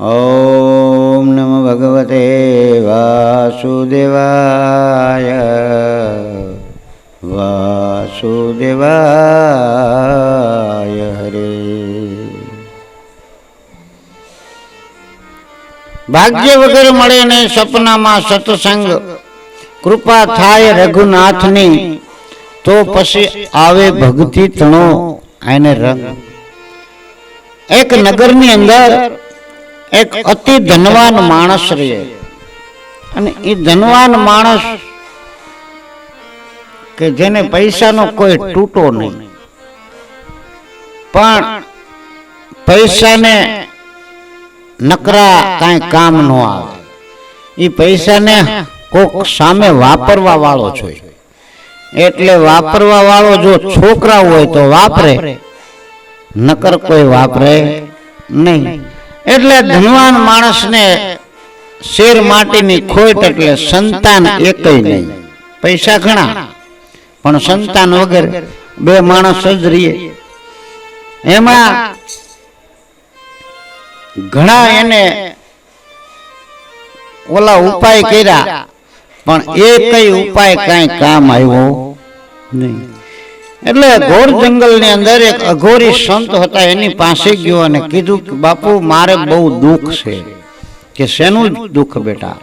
ॐ नमो भगवते वासुदेवाय વાસુદેવાય હરે ભાગ્ય વગર મળે ને સપનામાં સત્સંગ કૃપા થાય રઘુનાથની તો પછી આવે ભક્તિ તણો આને રંગ એક નગરની અંદર એક અતિ ધનવાન માણસ રહે અને એ ધનવાન માણસ કે જેને પૈસાનો કોઈ તૂટો નહીં. પણ પૈસાને નકરા કાંઈ કામ ન આવે. એ પૈસાને કોક સામે વાપરવા વાળો જોઈએ એટલે વાપરવા વાળો જો છોકરા હોય તો વાપરે. નકર કોઈ વાપરે નહીં. એટલે ધનવાન માણસને શેર માટીની ખોટ એટલે સંતાન એકય નહીં. પૈસા ઘણા, પણ સંતાન વગર બે માણસ જ રહીએ. એમાં ઘણા એને ઓલા ઉપાય કર્યા, પણ એ કઈ ઉપાય કઈ કામ આવ્યો નહીં. એટલે ઘોર જંગલની અંદર એક અઘોરી સંત હતા એની પાસે ગયો અને કીધું કે બાપુ મારે બહુ દુઃખ છે કે શેનું દુઃખ બેટા?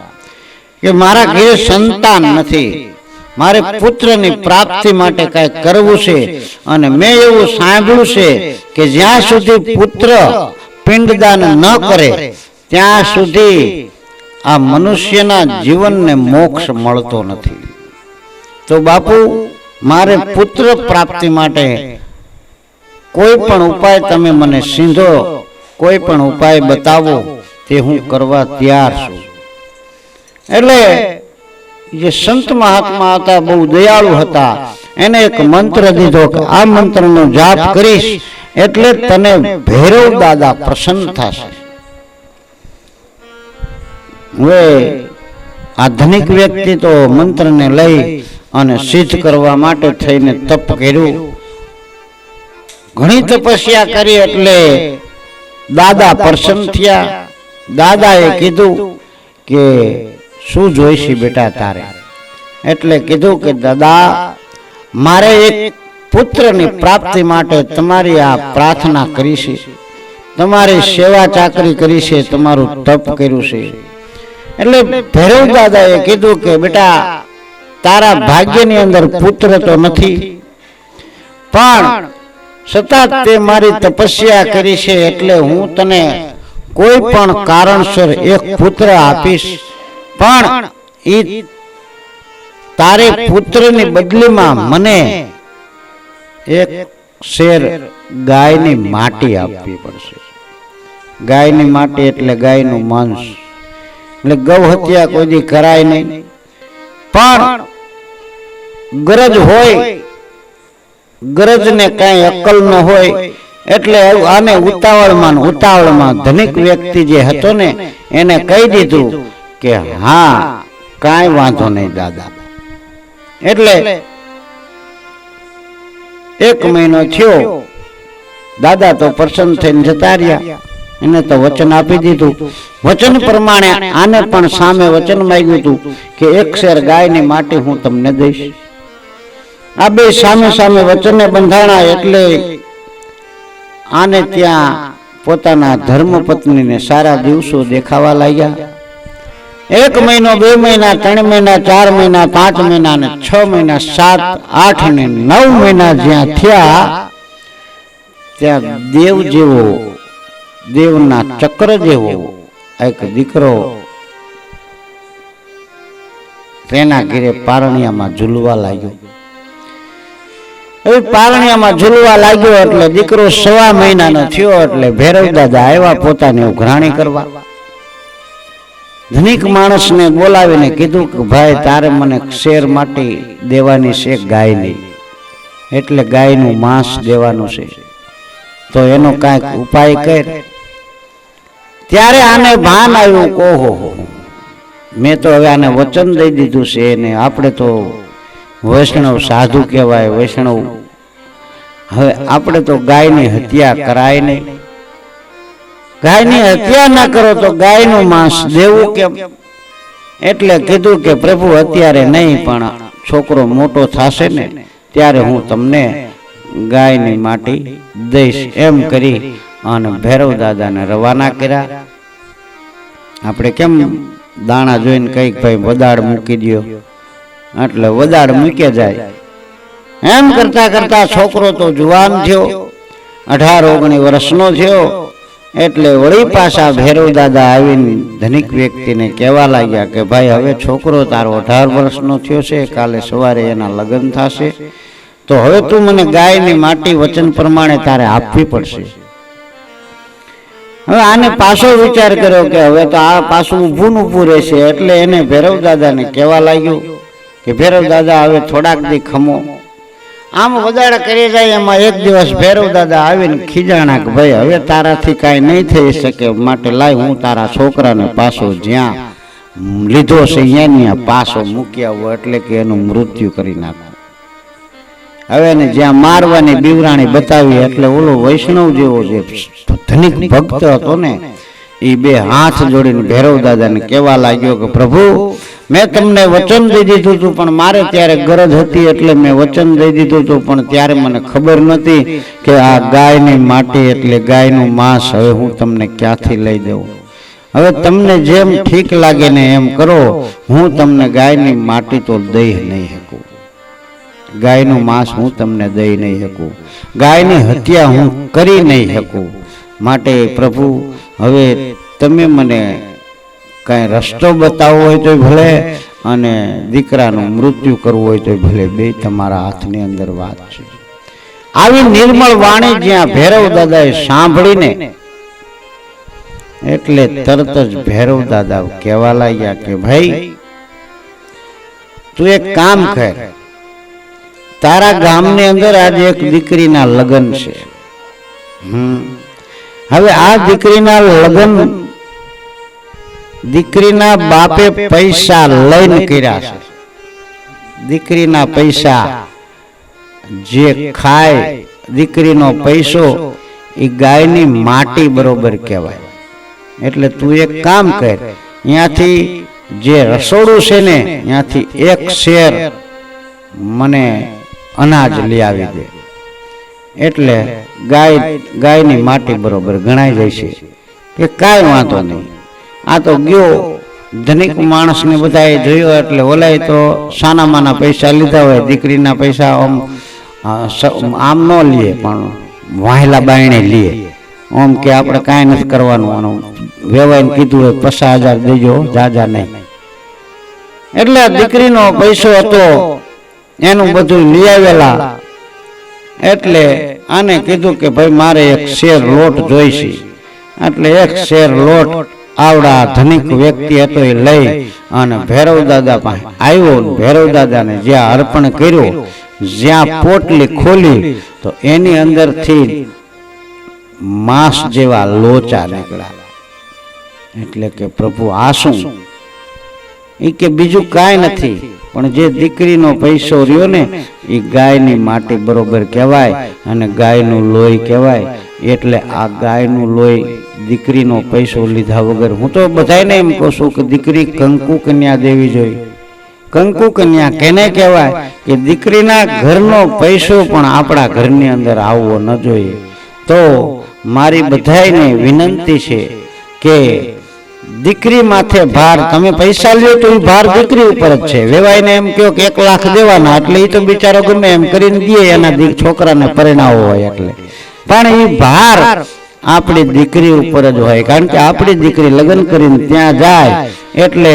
કે મારા ઘેર સંતાન નથી. મારે પુત્રની પ્રાપ્તિ માટે કઈ કરવું છે? અને મેં એવું સાંભળ્યું છે કે જ્યાં સુધી પુત્ર પિંડદાન ન કરે ત્યાં સુધી આ મનુષ્યના જીવનને મોક્ષ મળતો નથી. તો બાપુ મારે પુત્ર પ્રાપ્તિ માટે કોઈ પણ ઉપાય તમે મને સીધો કોઈ પણ ઉપાય બતાવો તે હું કરવા તૈયાર છું. એટલે જે સંત મહાત્મા હતા બહુ દયાળુ હતા એને એક મંત્ર દીધો કે આ મંત્રનો જાપ કરીશ એટલે તને ભૈરવ દાદા પ્રસન્ન થશે. હવે આધુનિક વ્યક્તિ તો મંત્રને લઈ અને સિદ્ધ કરવા માટે થઈને તપ કર્યું. ઘણી તપસ્યા કરી એટલે દાદા પ્રસન્ન થયા. દાદાએ કીધું કે શું જોઈશે બેટા તારે? એટલે કીધું કે દાદા મારે એક પુત્રની પ્રાપ્તિ માટે તમારી આ પ્રાર્થના કરી છે. તમારી સેવા ચાકરી કરી છે તમારું તપ કર્યું છે. એટલે ભૈરવ દાદાએ કીધું કે બેટા તારા ભાગ્યની અંદર પુત્ર તો નથી. પણ છતાં તે મારી તપસ્યા કરી છે એટલે હું તને કોઈ પણ કારણસર એક પુત્ર આપીશ. પણ એ તારે પુત્રની બદલીમાં મને એક શેર ગાયની માટી આપવી પડશે. ગાયની માટી એટલે ગાયનું માંસ. એટલે ગૌ હત્યા કોઈ કરાય નહીં. પણ ગરજ હોય ગરજને કાંઈ અક્કલ ન હોય એટલે આને ઉતાવળમાં ઉતાવળમાં ધનિક વ્યક્તિ જે હતો ને એને કહી દીધું કે હા કાંઈ વાંધો નહીં દાદા. એટલે એક મહિનો થયો. દાદા તો પ્રસન્ન થઈને જતા રહ્યા. એને તો વચન આપી દીધું. વચન પ્રમાણે આને પણ સામે વચન માંગ્યું હતું કે એક શેર ગાયની માટી હું તમને દઈશ. આ બે સામે સામે વચને બંધાણા એટલે આને ત્યાં પોતાના ધર્મપત્નીને સારા દિવસો દેખાવા લાગ્યા. એક મહિનો, બે મહિના, ત્રણ મહિના, ચાર મહિના, પાંચ મહિના ને છ મહિના, સાત, આઠ ને નવ મહિના જ્યાં થયા, ત્યાં દેવ જેવો, દેવના ચક્ર જેવો એક દીકરો તેના ઘેરે પારણિયામાં ઝૂલવા લાગ્યો. હવે પારણિયામાં ઝૂલવા લાગ્યો એટલે દીકરો સવા મહિનાનો થયો એટલે ભૈરવ દાદા આવ્યા પોતાની ઉઘરાણી કરવા. ધનિક માણસને બોલાવીને કીધું કે, ભાઈ, તારે મને શેર માટે દેવાની છે ગાયની. એટલે ગાયનું માંસ દેવાનું છે. તો એનો કાંઈક ઉપાય કર. ત્યારે આને ભાન આવ્યું ઓહો મેં તો હવે આને વચન દઈ દીધું છે ને આપણે તો વૈષ્ણવ સાધુ કહેવાય, વૈષ્ણવ હવે આપણે તો ગાયની હત્યા કરાય નહીં. ગાયની હત્યા ના કરો તો ગાયનું માંસ દેવું કેમ? એટલે કીધું કે પ્રભુ અત્યારે નહીં, પણ છોકરો મોટો થશે ને, ત્યારે હું તમને ગાયની માટી દઈશ. એમ કરી અને ભૈરવ દાદાને રવાના કર્યા. આપણે કેમ દાણા જોઈને કંઈક ભાઈ વદાડ મૂકી દ્યો? એટલે વદાડ મૂકે જાય. એમ કરતા કરતા છોકરો તો જુવાન થયો. અઢાર ઓગણીસ વર્ષનો થયો. એટલે વળી પાછા ભૈરવ દાદા આવીને ધનિક વ્યક્તિને કહેવા લાગ્યા કે ભાઈ હવે છોકરો તારો અઢાર વર્ષનો થયો છે કાલે સવારે એના લગ્ન થશે. તો હવે તું મને ગાયની માટી વચન પ્રમાણે તારે આપવી પડશે. હવે આને પાછો વિચાર કર્યો કે હવે તો આ પાછું ઊભું ને ઊભું રહેશે. એટલે એને ભૈરવ દાદાને કહેવા લાગ્યું કે ભૈરવ દાદા હવે થોડાક દી ખમો આમ વધારે કરી જાય, એમાં એક દિવસ ભૈરવ દાદા આવીને ખીજાણા કે, ભાઈ, હવે તારાથી કાંઈ નહીં થઈ શકે, માટે લાય હું તારા છોકરાને પાછો જ્યાં લીધો છે, અહીંયા પાછો મૂક્યા હોય એટલે કે એનું મૃત્યુ કરી નાખો. હવે એને જ્યાં મારવાની બીવરાણી બતાવી, એટલે ઓલો વૈષ્ણવ જેવો જે ધનિક ભક્ત હતો ને એ બે હાથ જોડીને ભૈરવ દાદાને કહેવા લાગ્યો કે, પ્રભુ મેં તમને વચન દઈ દીધું હતું, પણ મારે ત્યારે ગરજ હતી એટલે મેં વચન દઈ દીધું હતું, પણ ત્યારે મને ખબર નહોતી કે આ ગાયની માટી એટલે ગાયનું માંસ હવે હું તમને ક્યાંથી લઈ દઉં. હવે તમને જેમ ઠીક લાગે ને એમ કરો, હું તમને ગાયની માટી તો દઈ નહીં શકું. ગાયનું માંસ હું તમને દઈ નહીં શકું. ગાયની હત્યા હું કરી નહીં શકું. માટે પ્રભુ, હવે તમે મને કાંઈ રસ્તો બતાવવો હોય તો ભલે અને દીકરાનું મૃત્યુ કરવું હોય તો ભલે. બે તમારા હાથની અંદર વાત છે. આવી નિર્મળ વાણી જ્યાં ભૈરવ દાદાએ સાંભળીને એટલે તરત જ ભૈરવ દાદા કહેવા લાગ્યા કે, ભાઈ, તું એક કામ કર. તારા ગામની અંદર આજે એક દીકરીના લગ્ન છે. હવે આ દીકરીના લગ્ન દીકરીના બાપે પૈસા લઈને કર્યા છે. દીકરીના પૈસા જે ખાય દીકરીનો પૈસો એ ગાયની માટી બરોબર કહેવાય. એટલે તું એક કામ કર. ત્યાંથી જે રસોડું છે ને ત્યાંથી એક શેર મને અનાજ લઈ આવી દે. એટલે ગાય ગાયની માટી બરોબર ગણાઈ જાય છે. કે કાંઈ વાંધો નહીં. આ તો ગયો. ધનિક માણસને બધાએ જોયો એટલે ઓલાય તો સાના માના પૈસા લીધા હોય દીકરીના પૈસા આમ આમ ન લે પણ વાહેલા બાયણે લે. આમ કે આપણે કાંઈ નથી કરવાનું વ્યવહાર વેવાઈને કીધું હોય પચાસ હજાર દેજો જાજા નહીં. એટલે દીકરીનો પૈસો હતો. એનું બધું લઈ આવેલા. એટલે આને કીધું કે ભાઈ મારે એક શેર લોટ જોઈશે. એટલે એક શેર લોટ આવડા ધનિક વ્યક્તિ હતો એ લઈ અને ભૈરવ દાદા પાસે આવ્યો ભૈરવ દાદાને જ્યાં અર્પણ કર્યું જ્યાં પોટલી ખોલી તો એની અંદરથી માંસ જેવા લોચા નીકળ્યા. એટલે કે પ્રભુ આ શું એ કે બીજું કાંઈ નથી પણ જે દીકરીનો પૈસો રહ્યો ને એ ગાયની માટી બરોબર કહેવાય અને ગાયનું લોહી કહેવાય. એટલે આ ગાયનું લોહી દીકરીનો પૈસો લીધા વગર. હું તો બધાને એમ કહું છું કે દીકરી કંકુ કન્યા દેવી જોઈએ. કંકુ કન્યા કેને કહેવાય? કે દીકરીના ઘરનો પૈસો પણ આપણા ઘરની અંદર આવવો ન જોઈએ. તો મારી બધાને વિનંતી છે કે દીકરી માથે ભાર, તમે પૈસા લ્યો તો એ ભાર દીકરી ઉપર જ છે. વેવાઈને એમ કહો કે એક લાખ દેવાના એટલે એ તો બિચારો ગમે એમ કરીને દે, એના છોકરાને પરિણાવો હોય એટલે. પણ એ ભાર આપણી દીકરી ઉપર જ હોય. કારણ કે આપણી દીકરી લગ્ન કરીને ત્યાં જાય એટલે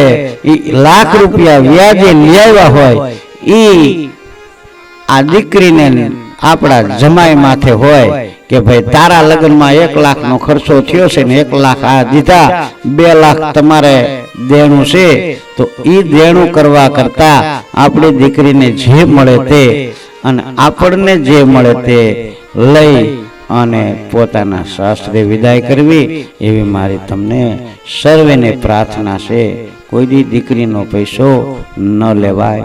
લાખ રૂપિયા વ્યાજે લેવા હોય એ આ દીકરીને આપણા જમાઈ માથે હોય કે ભાઈ તારા લગ્નમાં એક લાખનો ખર્ચો થયો છે ને એક લાખ આ દીધા, બે લાખ તમારે દેણું છે, તો એ દેણું કરવા કરતા આપણી દીકરીને જે મળે તે અને આપણને જે મળે તે લઈ અને પોતાના શાસ્ત્રે વિદાય કરવી એવી મારી તમને સર્વેને પ્રાર્થના છે. કોઈ દી દીકરીનો પૈસો ન લેવાય.